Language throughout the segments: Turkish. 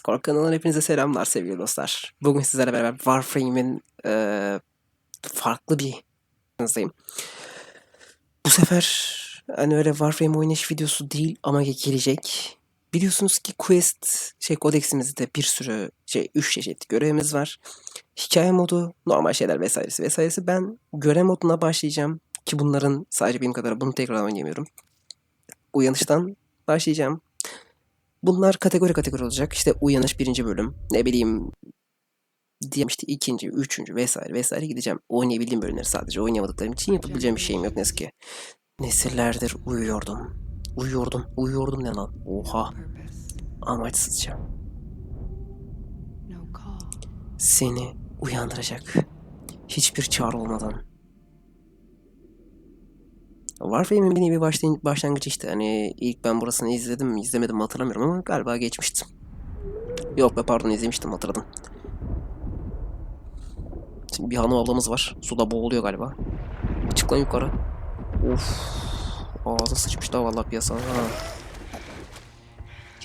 Skor kanalından hepinize selamlar sevgili dostlar. Bugün sizlerle beraber Warframe'in eee, farklı bir yanınızdayım. Bu sefer hani öyle Warframe oynayış videosu değil ama gelecek. Biliyorsunuz ki Quest şey kodeksimizde bir sürü şey 3 çeşit görevimiz var. Hikaye modu, normal şeyler vesairesi vesairesi. Ben görev moduna başlayacağım ki bunların sadece benim kadar bunu tekrar oynayamıyorum. Uyanıştan başlayacağım. Bunlar kategori kategori olacak. İşte uyanış birinci bölüm. Ne bileyim diyelim işte ikinci, üçüncü vesaire vesaire gideceğim. Oynayabildiğim bölümleri sadece oynayamadıklarım için yapabileceğim bir şeyim yok ne yazık ki. Nesillerdir uyuyordum. Uyuyordum. Uyuyordum ne lan? Oha. Amaçsızca. Seni uyandıracak. Hiçbir çağrı olmadan. Warframe'in bir nevi başlayın- başlangıcı işte. Hani ilk ben burasını izledim izlemedim hatırlamıyorum ama galiba geçmiştim. Yok be pardon izlemiştim hatırladım. Şimdi bir hanım ablamız var. Suda boğuluyor galiba. Çık lan yukarı. Of. Ağzı sıçmış da vallahi piyasa. Ha.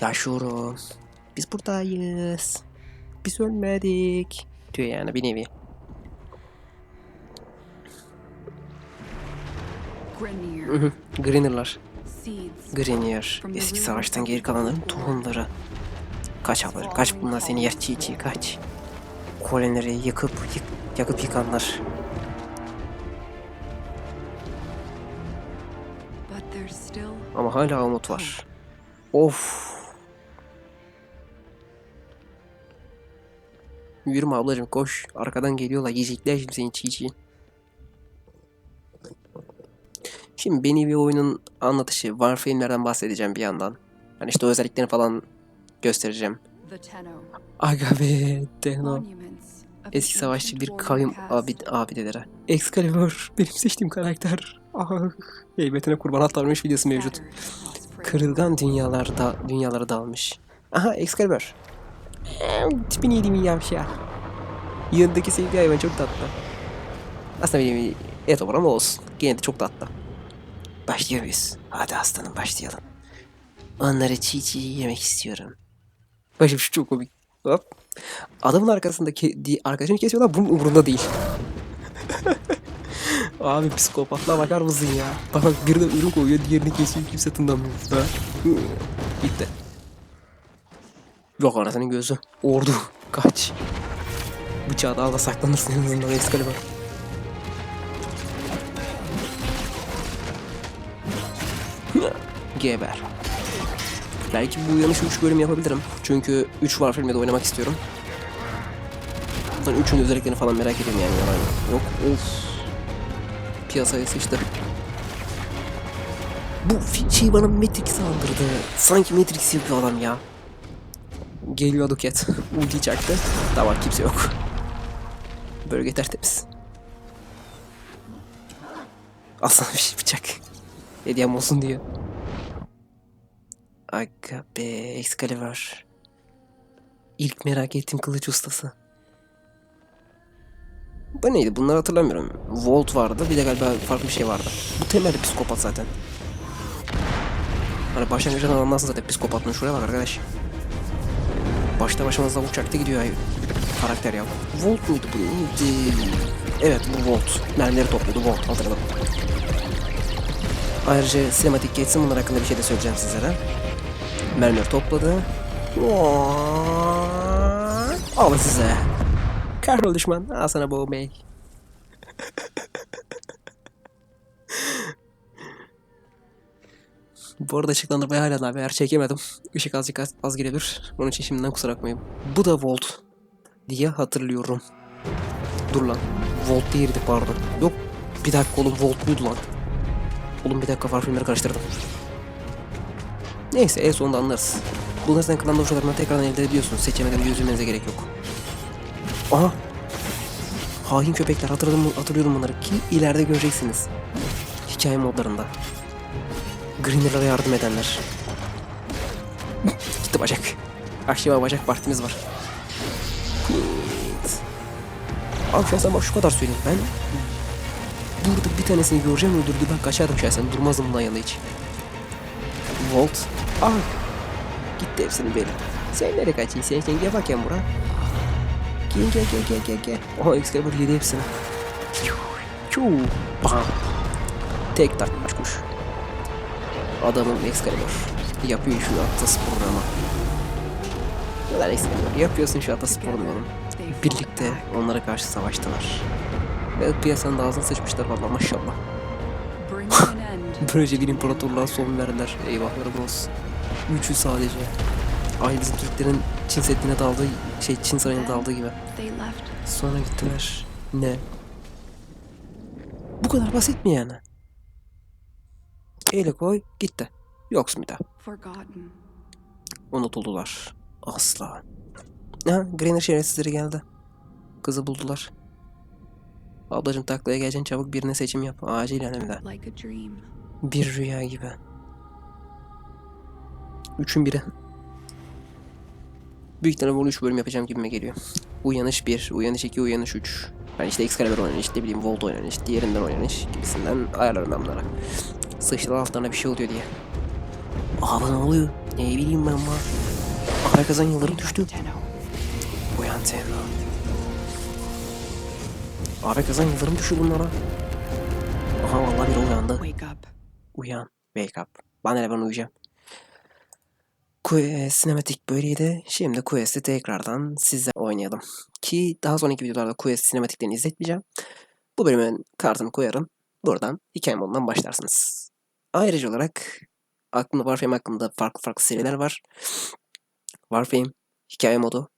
Yaşıyoruz. Biz buradayız. Biz ölmedik. Diyor yani bir nevi. Greener'lar. Grenier. Eski savaştan geri kalanların tohumları. Kaç alır, kaç bunlar seni yer çiğ çiğ kaç. Kolonileri yıkıp yık, yakıp yıkanlar. Ama hala umut var. Of. Yürüme ablacım koş. Arkadan geliyorlar. Yiyecekler şimdi seni çiğ çiğ. Şimdi beni bir oyunun anlatışı, Warframe'lerden bahsedeceğim bir yandan. Hani işte o özelliklerini falan göstereceğim. Tenno. Aga be, of Eski savaşçı bir kavim abid abidelere. Excalibur, benim seçtiğim karakter. Ah, heybetine kurban atlarmış videosu mevcut. Kırılgan dünyalarda dünyalara dalmış. Aha Excalibur. Tipini yediğim iyi ya. Yanındaki sevgi hayvan çok tatlı. Aslında benim et var ama olsun. Gene de çok tatlı. Başlıyor muyuz? Hadi aslanım başlayalım. Onları çiğ çiğ yemek istiyorum. Başım şu çok komik. Hop. Adamın arkasındaki arkadaşını kesiyorlar bunun umurunda değil. Abi psikopatla bakar mısın ya? Bak birine ürün koyuyor diğerini kesiyor kimse tınlamıyor. Ha? Bitti. Yok anasının gözü. Ordu. Kaç. Bıçağı da al da saklanırsın en azından Excalibur. Geber. Belki bu uyanışı 3 bölüm yapabilirim. Çünkü 3 Warframe'de de oynamak istiyorum. Ben üçünün özelliklerini falan merak ediyorum yani. yalan Yok of. Piyasaya sıçtı. Bu şey bana Matrix andırdı. Sanki Matrix yapıyor adam ya. Geliyor Duket. Ulti çaktı. Tamam kimse yok. Bölge tertemiz. Aslan bir şey bıçak. Hediyem olsun diyor. Aga be Excalibur. İlk merak ettiğim kılıç ustası. Bu neydi? Bunları hatırlamıyorum. Volt vardı. Bir de galiba farklı bir şey vardı. Bu temelde psikopat zaten. Hani başlangıçtan anlarsın zaten psikopatlığın şuraya bak arkadaş. Başta başımızda uçakta gidiyor ay karakter ya. Volt muydu bu? Evet bu Volt. Mermileri topluyordu Volt hatırladım. Ayrıca sinematik geçsin bunlar hakkında bir şey de söyleyeceğim sizlere. Mermileri topladı. Alın size. Kahrol düşman. Al sana bu bey. Bu arada ışıklandırmayı hala daha eğer çekemedim. Işık azıcık az, az girebilir. Onun için şimdiden kusura bakmayın. Bu da Volt diye hatırlıyorum. Dur lan. Volt değildi pardon. Yok bir dakika oğlum Volt buydu lan. Oğlum bir dakika var filmleri karıştırdım. Neyse en sonunda anlarız. Bunlar zaten klan dosyalarından tekrardan elde ediyorsunuz. Seçemeden gözümenize gerek yok. Aha. Hain köpekler hatırladım, hatırlıyorum bunları ki ileride göreceksiniz. Hikaye modlarında. Greener'lara yardım edenler. Gitti bacak. Akşama bacak partimiz var. Şahsen bak şu kadar söyleyeyim ben. Tanesini göreceğim öldürdü ben kaçardım şahsen durmazdım bundan yana hiç. Volt. Ah. Gitti hepsinin beli. Sen nereye kaçıyorsun? Sen, sen gel bakayım bura. Gel gel gel gel gel gel. Oha Excalibur yedi hepsini. Çuu. Bam. Tek tak kuş. Adamın Excalibur. Yapıyor şu atasporunu ama. Ulan Excalibur yapıyorsun şu benim. They fought Birlikte onlara karşı savaştılar. Ve piyasanın da ağzına sıçmışlar valla maşallah. Böylece bir imparatorluğa son verdiler. Eyvahlarım olsun. Üçü sadece. Aynı bizim Türklerin Çin Seddi'ne daldığı, şey Çin Sarayı'na daldığı gibi. Sonra gittiler. Ne? Bu kadar basit mi yani? Eyle koy, gitti. Yoksun bir daha. Unutuldular. Asla. Ha, Greener şerefsizleri geldi. Kızı buldular. Ablacım taklaya geleceksin çabuk birine seçim yap. Acil yani bir de. Bir rüya gibi. Üçün biri. Büyük ihtimalle bunu üç bölüm yapacağım gibime geliyor. Uyanış 1, uyanış 2, uyanış 3. Yani işte Excalibur oynanış, ne bileyim Volt oynanış, diğerinden oynanış gibisinden ayarlarım ben bunlara. Sıçtılar altlarına bir şey oluyor diye. Abi ne oluyor? Ne bileyim ben ma. Ahmet Kazan yıldırım düştü. Uyan Tenno. Ahmet Kazan yıldırım düştü bunlara. Aha vallahi biri uyandı. Wake up. Uyan. Wake up. Bana ne ben uyuyacağım. Que- Sinematik böyleydi. Şimdi Quest'i tekrardan size oynayalım. Ki daha sonraki videolarda Quest sinematiklerini izletmeyeceğim. Bu bölümün kartını koyarım. Buradan hikaye modundan başlarsınız. Ayrıca olarak aklımda Warframe hakkında farklı farklı seriler var. Warframe hikaye modu,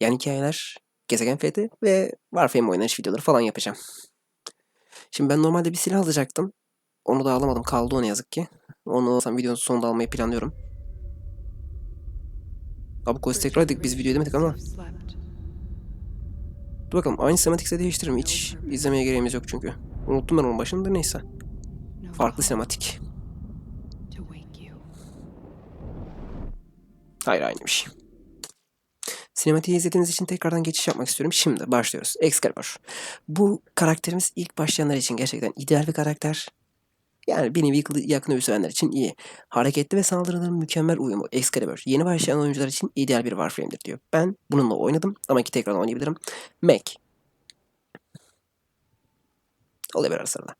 yan hikayeler, gezegen fethi ve Warframe oynanış videoları falan yapacağım. Şimdi ben normalde bir silah alacaktım. Onu da alamadım. Kaldı o ne yazık ki. Onu sen videonun sonunda almayı planlıyorum. Abi quest tekrar ettik. Biz video demedik ama. Dur bakalım. Aynı sinematikse değiştiririm. Hiç izlemeye gereğimiz yok çünkü. Unuttum ben onun başını da neyse. Farklı sinematik. Hayır aynı bir şey. Sinematiği izlediğiniz için tekrardan geçiş yapmak istiyorum. Şimdi başlıyoruz. Excalibur. Bu karakterimiz ilk başlayanlar için gerçekten ideal bir karakter. Yani bir nevi kılı- yakın övüsevenler için iyi. Hareketli ve saldırıların mükemmel uyumu Excalibur. Yeni başlayan oyuncular için ideal bir Warframe'dir diyor. Ben bununla oynadım ama ki tekrar oynayabilirim. Mac. Olabilir ara sırada.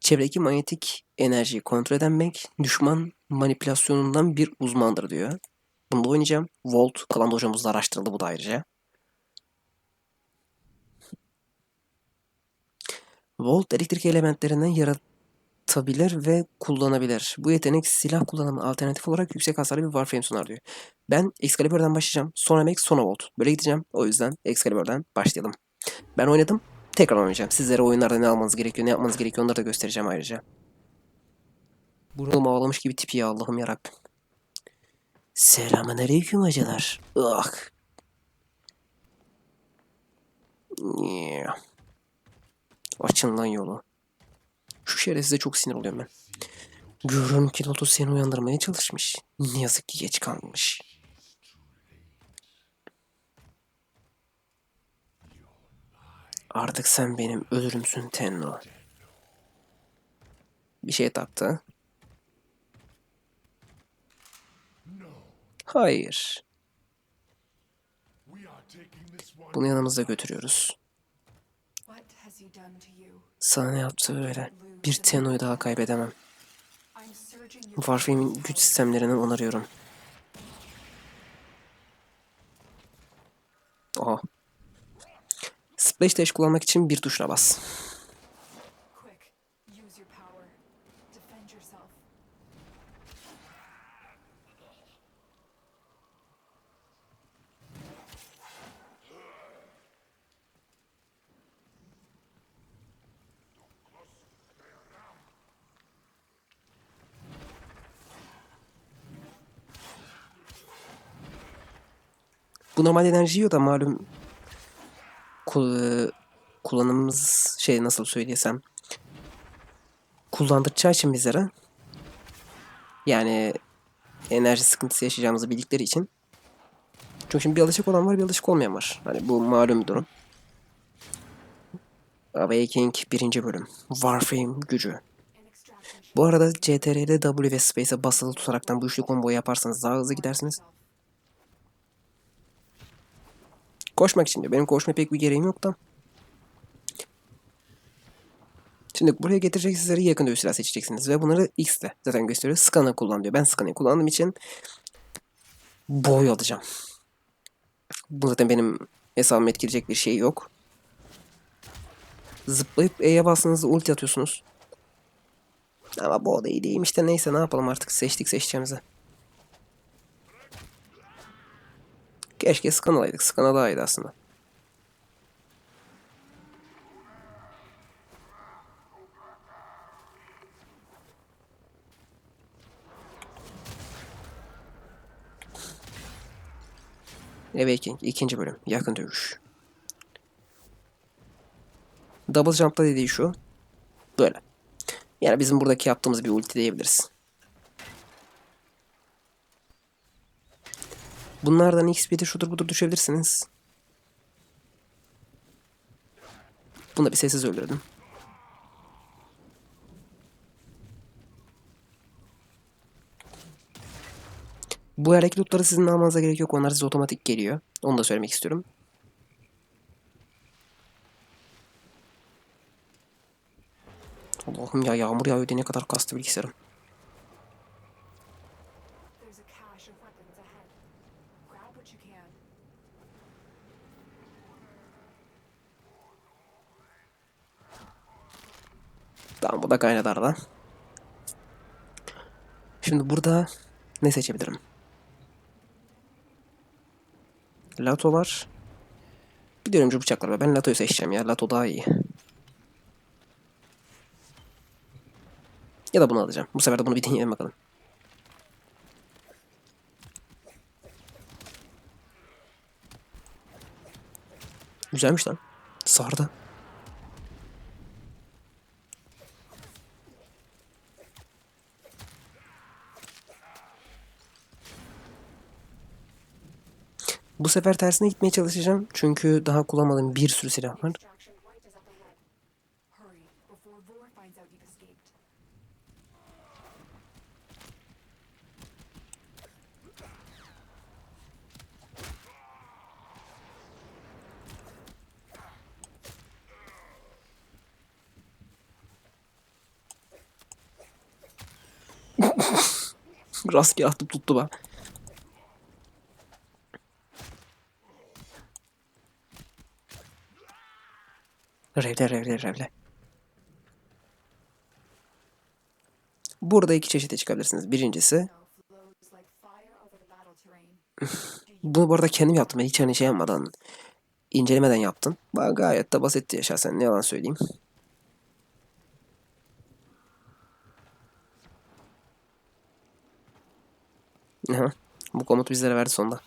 Çevredeki manyetik enerjiyi kontrol eden Mac, düşman manipülasyonundan bir uzmandır diyor. Bunu da oynayacağım. Volt, Kalan hocamızla araştırıldı bu da ayrıca. Volt elektrik elementlerinden yaratabilir ve kullanabilir. Bu yetenek silah kullanımı alternatif olarak yüksek hasarlı bir Warframe sunar diyor. Ben Excalibur'dan başlayacağım. Sonra Max, sonra Volt. Böyle gideceğim. O yüzden Excalibur'dan başlayalım. Ben oynadım. Tekrar oynayacağım. Sizlere oyunlarda ne almanız gerekiyor, ne yapmanız gerekiyor onları da göstereceğim ayrıca. Burnum ağlamış gibi tipi ya Allah'ım yarabbim. Selamünaleyküm acılar. Ah. Yeah. Açın lan yolu. Şu şerefsize çok sinir oluyorum ben. Görüyorum ki Lotus seni uyandırmaya çalışmış. Ne yazık ki geç kalmış. Artık sen benim ölürümsün Tenno. Bir şey taktı. Hayır. Bunu yanımızda götürüyoruz. Sana ne yaptı öyle? Bir Tenno'yu daha kaybedemem. Warframe'in güç sistemlerini onarıyorum. Oha. Splash Dash kullanmak için bir tuşuna bas. Bu normal enerji yiyor da malum kul- kullanımımız şey nasıl söylesem kullandıracağı için bizlere yani enerji sıkıntısı yaşayacağımızı bildikleri için çünkü şimdi bir alışık olan var bir alışık olmayan var. Hani bu malum durum. Awakening birinci bölüm. Warframe gücü. Bu arada CTRL, W ve Space'e basılı tutaraktan bu üçlü komboyu yaparsanız daha hızlı gidersiniz. Koşmak için diyor. Benim koşmaya pek bir gereğim yok da. Şimdi buraya getirecek sizlere yakın dövüş silahı seçeceksiniz ve bunları X'te zaten gösteriyor. Scan'ı kullan diyor. Ben Scan'ı kullandığım için boy alacağım. Bu zaten benim hesabıma etkileyecek bir şey yok. Zıplayıp E'ye bastığınızda ulti atıyorsunuz. Ama bu da iyi değilmiş de neyse ne yapalım artık seçtik seçeceğimizi. Keşke Scan alaydık. Scan'a daha iyiydi aslında. Awakening ikinci bölüm. Yakın dövüş. Double jump'ta dediği şu. Böyle. Yani bizim buradaki yaptığımız bir ulti diyebiliriz. Bunlardan XP'de şudur budur düşebilirsiniz. Bunu da bir sessiz öldürdüm. Bu hareket lootları sizin almanıza gerek yok. Onlar size otomatik geliyor. Onu da söylemek istiyorum. Allah'ım ya yağmur yağıyor diye ne kadar kastı bilgisayarım. Tamam bu da kaynadı arada. Şimdi burada ne seçebilirim? Lato var. Bir de örümcü bıçaklar var. Ben Lato'yu seçeceğim ya. Lato daha iyi. Ya da bunu alacağım. Bu sefer de bunu bir deneyelim bakalım. Güzelmiş lan. Sardı. Bu sefer tersine gitmeye çalışacağım. Çünkü daha kullanmadığım bir sürü silah var. Rastgele atıp tuttu bak. Revle revle revle. Burada iki çeşite çıkabilirsiniz. Birincisi terrain. bu arada kendim yaptım. Hiç hani şey yapmadan incelemeden yaptım. Bak gayet de basitti ya şahsen ne yalan söyleyeyim. Bu komut bizlere verdi sonunda.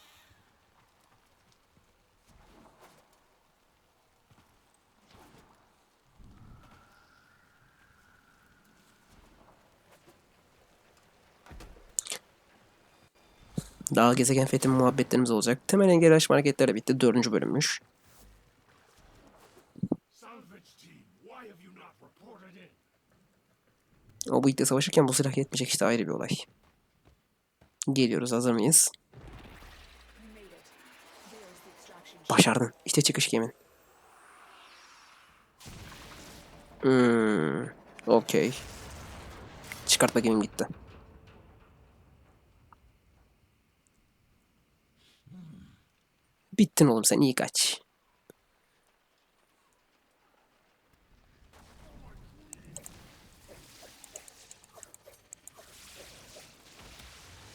Daha gezegen fethi muhabbetlerimiz olacak. Temel engel aşma hareketleri bitti. Dördüncü in? O bu ilkte savaşırken bu silah yetmeyecek işte ayrı bir olay. Geliyoruz hazır mıyız? Başardın. İşte çıkış gemin. Hmm. Okey. Çıkartma gemim gitti. Bittin oğlum sen iyi kaç.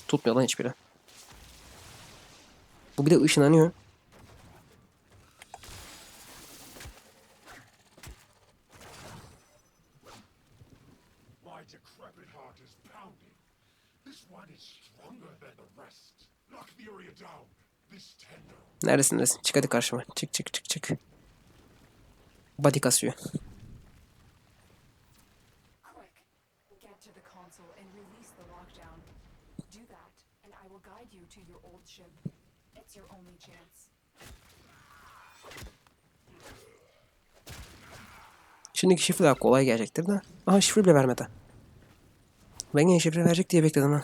Tutmuyor lan hiçbiri. Bu bir de ışınlanıyor. This tender. Neredesin neredesin? Çık hadi karşıma. Çık çık çık çık. Body kasıyor. Şimdiki şifre daha kolay gelecektir de. Aha şifre bile vermedi. Ben yine şifre verecek diye bekledim ha.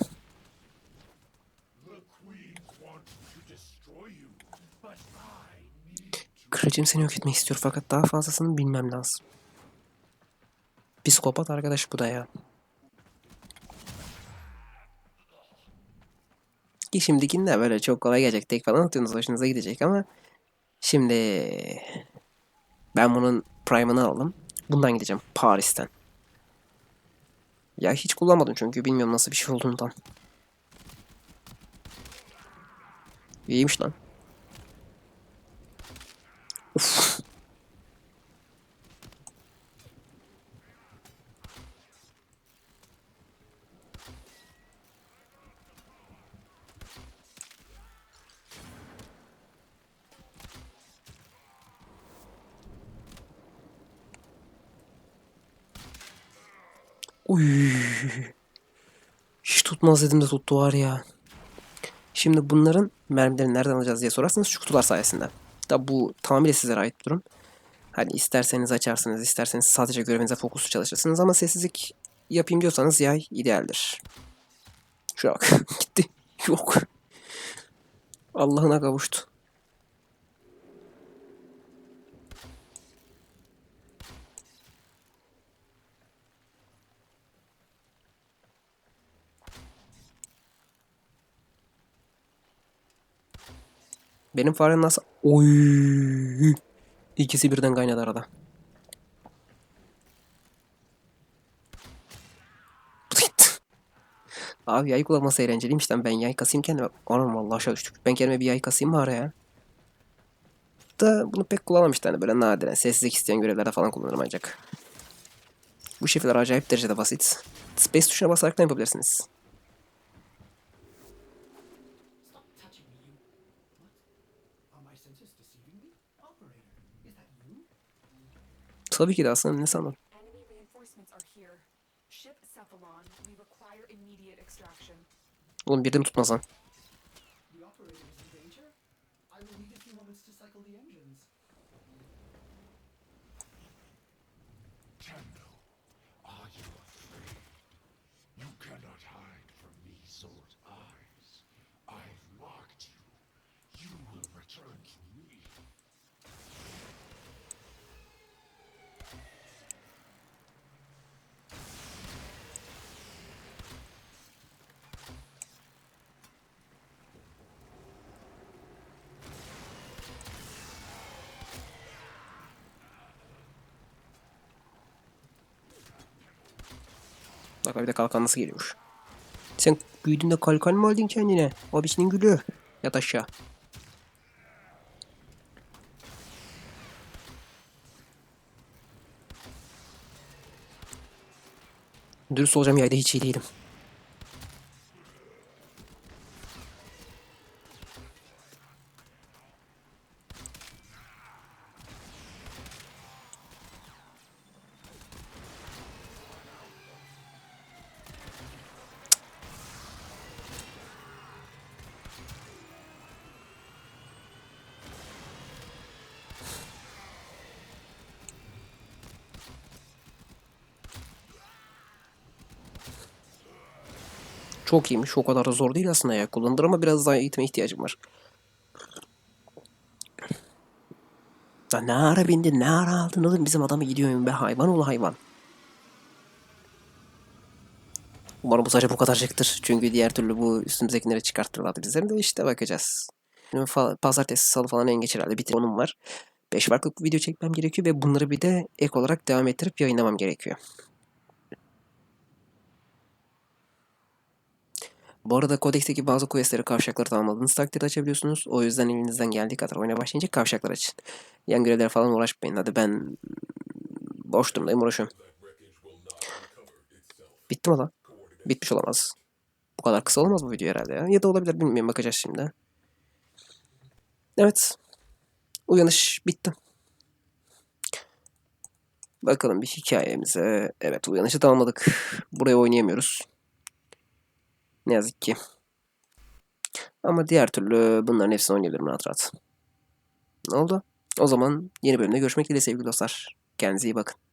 Kraliçem seni yok etmek istiyor fakat daha fazlasını bilmem lazım. Psikopat arkadaş bu da ya. Ki şimdikinde böyle çok kolay gelecek. Tek falan atıyorsunuz hoşunuza gidecek ama şimdi ben bunun Prime'ını aldım. Bundan gideceğim Paris'ten. Ya hiç kullanmadım çünkü bilmiyorum nasıl bir şey olduğundan. İyiymiş lan. Uy. Hiç tutmaz dedim de tuttu var ya. Şimdi bunların mermilerini nereden alacağız diye sorarsanız şu kutular sayesinde. Da bu tamamıyla sizlere ait durum. Hani isterseniz açarsınız, isterseniz sadece görevinize fokuslu çalışırsınız ama sessizlik yapayım diyorsanız yay idealdir. Şuraya bak. Gitti. Yok. Allah'ına kavuştu. Benim fare nasıl... Oy. İkisi birden kaynadı arada. Abi yay kullanması eğlenceliymiş lan. Ben yay kasayım kendime. Anam vallahi aşağı düştük. Ben kendime bir yay kasayım mı araya? Da bunu pek kullanmamıştım hani böyle nadiren. Sessizlik isteyen görevlerde falan kullanırım ancak. Bu şifreler acayip derecede basit. Space tuşuna basarak da yapabilirsiniz. Tabii ki de aslında ne sandın? Enemy reinforcements are here. Ship Cephalon. Bak bir de kalkan nasıl geliyormuş. Sen büyüdüğünde kalkan mı aldın kendine? Abisinin gülü. Yat aşağı. Dürüst olacağım yayda hiç iyi değilim. Çok iyiymiş. O kadar da zor değil aslında ya. Kullanılır ama biraz daha eğitime ihtiyacım var. Ya ne ara bindin, ne ara aldın oğlum bizim adamı gidiyor be hayvan ol hayvan. Umarım bu sadece bu kadarcıktır. Çünkü diğer türlü bu üstümüzdekileri çıkartırlardı bizlerin de işte bakacağız. Pazartesi, salı falan en geç herhalde bitir. Onun var. 5 farklı video çekmem gerekiyor ve bunları bir de ek olarak devam ettirip yayınlamam gerekiyor. Bu arada kodeksteki bazı questleri kavşakları tamamladığınız takdirde açabiliyorsunuz. O yüzden elinizden geldiği kadar oyuna başlayınca kavşaklar açın. Yan görevlere falan uğraşmayın. Hadi ben boş durumdayım uğraşıyorum. Bitti mi lan? Bitmiş olamaz. Bu kadar kısa olmaz bu video herhalde ya. Ya da olabilir bilmiyorum bakacağız şimdi. Evet. Uyanış bitti. Bakalım bir hikayemize. Evet uyanışı tamamladık. Buraya oynayamıyoruz. Ne yazık ki. Ama diğer türlü bunların hepsini oynayabilirim rahat rahat. Ne oldu? O zaman yeni bölümde görüşmek dileğiyle sevgili dostlar. Kendinize iyi bakın.